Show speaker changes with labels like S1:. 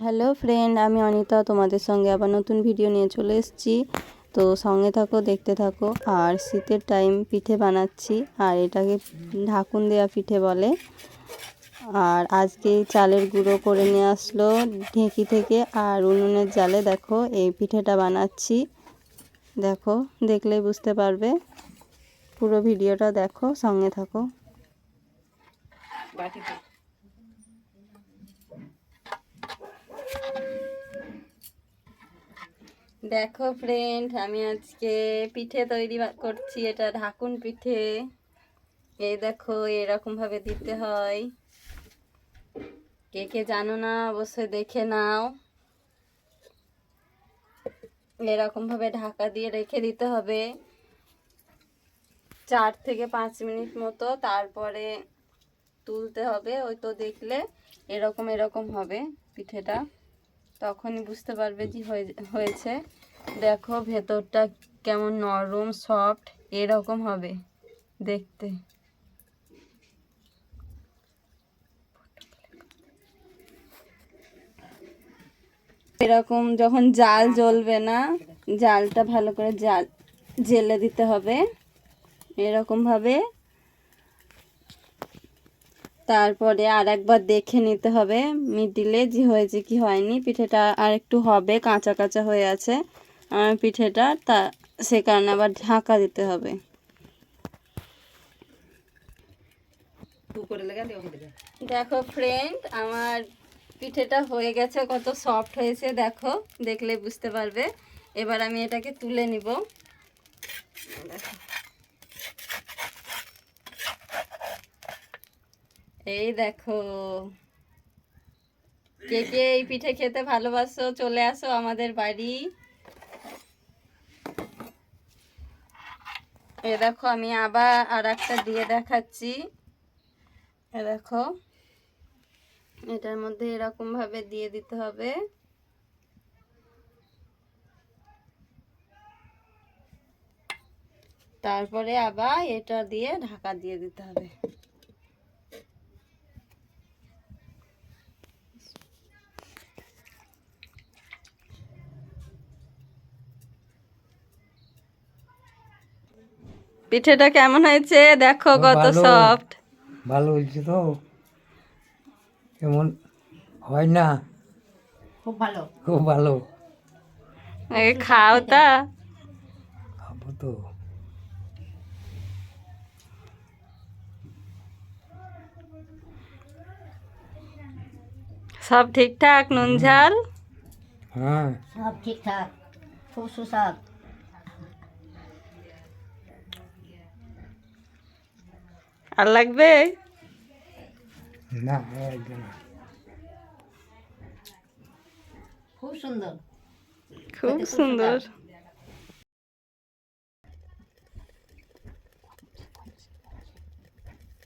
S1: Hello friend আমি অনিতা, তোমাদের সঙ্গে আবার নতুন ভিডিও নিয়ে চলে এসেছি। তো সঙ্গে থাকো, দেখতে থাকো। আর শীতের টাইম পিঠে বানাচ্ছি। আর এটাকে ঢাকুন দেওয়া পিঠে বলে। আর আজকে চালের গুঁড়ো করে নিয়ে আসলো ঢেঁকি থেকে। আর উনুনের জালে দেখো, এই পিঠেটা বানাচ্ছি। দেখো, দেখলেই বুঝতে পারবে। পুরো ভিডিওটা দেখো, সঙ্গে থাকো। দেখো ফ্রেন্ড আমি আজকে পিঠে তৈরি করছি এটা ঢাকুন পিঠে। এই দেখো এরকম ভাবে দিতে হয়। কে কে জানো না, অবশ্যই দেখে নাও। এরকম ভাবে ঢাকা দিয়ে রেখে দিতে হবে। চার থেকে পাঁচ মিনিট মতো তারপরে তুলতে হবে, ওই তো দেখলে এরকম এরকম হবে পিঠেটা। তখনই বুঝতে পারবে যে হয়ে- হয়েছে। দেখো, ভেতরটা কেমন নরম সফট এরকম হবে দেখতে। এরকম যখন জাল জ্বলবে না, জালটা ভালো করে জাল, জেলে দিতে হবে। এরকম ভাবে তারপরে আর একবার দেখে নিতে হবে। মিডিলে যে হয়েছে কি হয়নি পিঠেটা আর একটু হবে কাঁচা কাঁচা হয়ে আছে। আর পিঠেটা তা সে কারণে আবার ঢাকা দিতে হবে। দেখো ফ্রেন্ড আমার পিঠেটা হয়ে গেছে কত সফট হয়েছে দেখো দেখলে বুঝতে পারবে। এবার আমি এটাকে তুলে নিব। দেখো। এই দেখো। কে কে এই পিঠে খেতে ভালোবাসো, চলে আসো আমাদের বাড়ি। এ দেখো, আমি আবার আর একটা দিয়ে দেখাচ্ছি। এ দেখো, এটার মধ্যে এরকম ভাবে দিয়ে দিতে হবে। তারপরে আবার এটা দিয়ে ঢাকা দিয়ে দিতে হবে। পিঠেটা কেমন হয়েছে? দেখো কত। সফট
S2: ভালো হয়েছে তো। এমন হয় না?
S3: খুব ভালো।
S2: খুব ভালো।
S1: খাও তা।
S2: খাব তো।
S1: সব ঠিকঠাক নুন ঝাল?
S2: হ্যাঁ।
S3: সব ঠিকঠাক খুব সুস্বাদ।
S1: আর লাগবে?
S2: না।
S3: খুব সুন্দর।
S1: খুব সুন্দর।